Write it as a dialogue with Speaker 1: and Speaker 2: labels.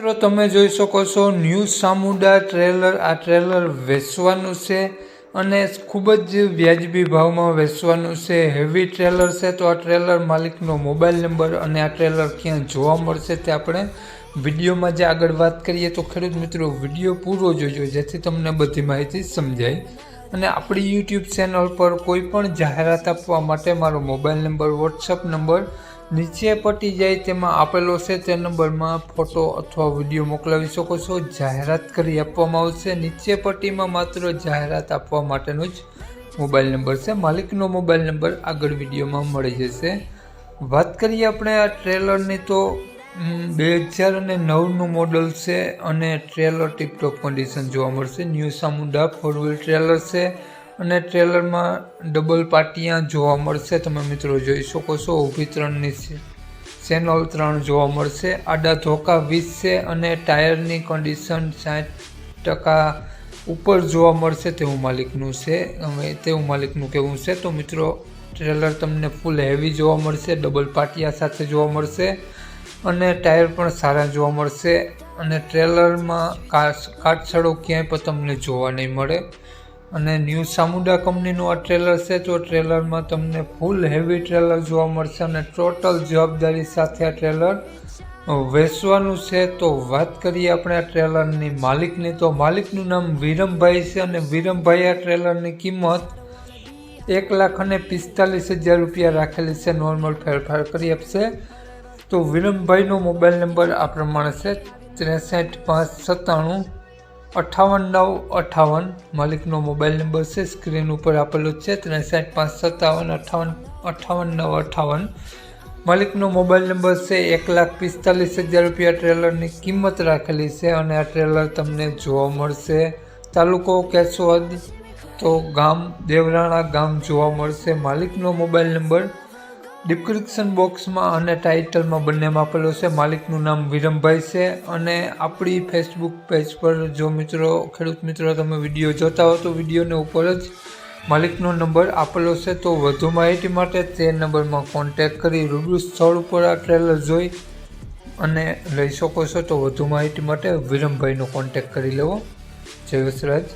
Speaker 1: મિત્રો, તમે જોઈ શકો છો, ન્યૂ સામુડા ટ્રેલર, આ ટ્રેલર વેચવાનું છે અને ખૂબ જ વ્યાજબી ભાવમાં વેચવાનું છે. હેવી ટ્રેલર છે તો આ ટ્રેલર માલિકનો મોબાઈલ નંબર અને આ ટ્રેલર ક્યાં જોવા મળશે તે આપણે વિડીયોમાં જે આગળ વાત કરીએ. તો ખેડૂત મિત્રો, વીડિયો પૂરો જોજો, જેથી તમને બધી માહિતી સમજાય. અને આપણી યુટ્યુબ ચેનલ પર કોઈ પણ જાહેરાત આપવા માટે મારો મોબાઈલ નંબર વોટ્સઅપ નંબર નીચે પટી જાય તેમાં આપેલો છે તે નંબરમાં ફોટો અથવા વીડિયો મોકલાવી શકો છો. જાહેરાત કરી આપવામાં આવશે. નીચે પટ્ટીમાં માત્ર જાહેરાત આપવા માટેનો જ મોબાઈલ નંબર છે. માલિકનો મોબાઈલ નંબર આગળ વિડીયોમાં મળી જશે. વાત કરીએ આપણે આ ટ્રેલરની તો બે હજાર અને નવનું મોડલ છે અને ટ્રેલર ટીપટોપ કન્ડિશન જોવા મળશે. New Samunda four wheel trailer છે. અને ટ્રેલરમાં ડબલ પાટિયા જોવા મળશે. તમે મિત્રો જોઈ શકો છો, ઊભી ત્રણની છે ચેનલ ત્રણ જોવા મળશે. આડા ધોકા વીસ છે અને ટાયરની કન્ડિશન સાઠ ટકા ઉપર જોવા મળશે તેવું માલિકનું છે. હવે તેવું માલિકનું કહેવું છે? તો મિત્રો, ટ્રેલર તમને ફૂલ હેવી જોવા મળશે, ડબલ પાટિયા સાથે જોવા મળશે અને ટાયર પણ સારા જોવા મળશે. અને ટ્રેલરમાં કાટછડો ક્યાંય પણ તમને જોવા નહીં મળે. અને ન્યૂ સામુડા કંપનીનું આ ટ્રેલર છે, તો ટ્રેલરમાં તમને ફૂલ હેવી ટ્રેલર જોવા મળશે અને ટોટલ જવાબદારી સાથે આ ટ્રેલર વેચવાનું છે. તો વાત કરીએ આપણે આ ટ્રેલરની માલિકની. તો માલિકનું નામ વિરમભાઈ છે અને વિરમભાઈ આ ટ્રેલરની કિંમત એક લાખ અને પિસ્તાલીસ હજાર રૂપિયા રાખેલી છે. નોર્મલ ફેરફાર કરી આપશે. તો વિરમભાઈનો મોબાઈલ નંબર આ પ્રમાણે છે, ત્રેસઠ પાંચ સત્તાણું અઠ્ઠાવન નવ અઠ્ઠાવન માલિકનો મોબાઈલ નંબર છે, સ્ક્રીન ઉપર આપેલો છે, ત્રેસઠ પાંચ સત્તાવન અઠ્ઠાવન અઠ્ઠાવન નવ અઠ્ઠાવન માલિકનો મોબાઈલ નંબર છે, એક લાખ પિસ્તાલીસ હજાર રૂપિયા. ટ્રેલરની કિંમત રાખેલી છે અને આ ટ્રેલર તમને જોવા મળશે. તાલુકો કેશોદ, તો ગામ દેવરાણા ગામ જોવા મળશે. માલિકનો મોબાઈલ નંબર ડિસ્ક્રિપ્શન બોક્સમાં અને ટાઇટલમાં બંનેમાં આપેલો છે. માલિકનું નામ વિરમભાઈ છે અને આપણી ફેસબુક પેજ પર જો મિત્રો, ખેડૂત મિત્રો તમે વીડિયો જોતા હો તો વિડીયોને ઉપર જ માલિકનો નંબર આપેલો છે. તો વધુ માહિતી માટે તે નંબરમાં કોન્ટેક કરી રૂબરૂ સ્થળ ઉપર આ ટ્રેલર જોઈ અને લઈ શકો છો. તો વધુ માહિતી માટે વિરમભાઈનો કોન્ટેક કરી લેવો. જય વસરાજ.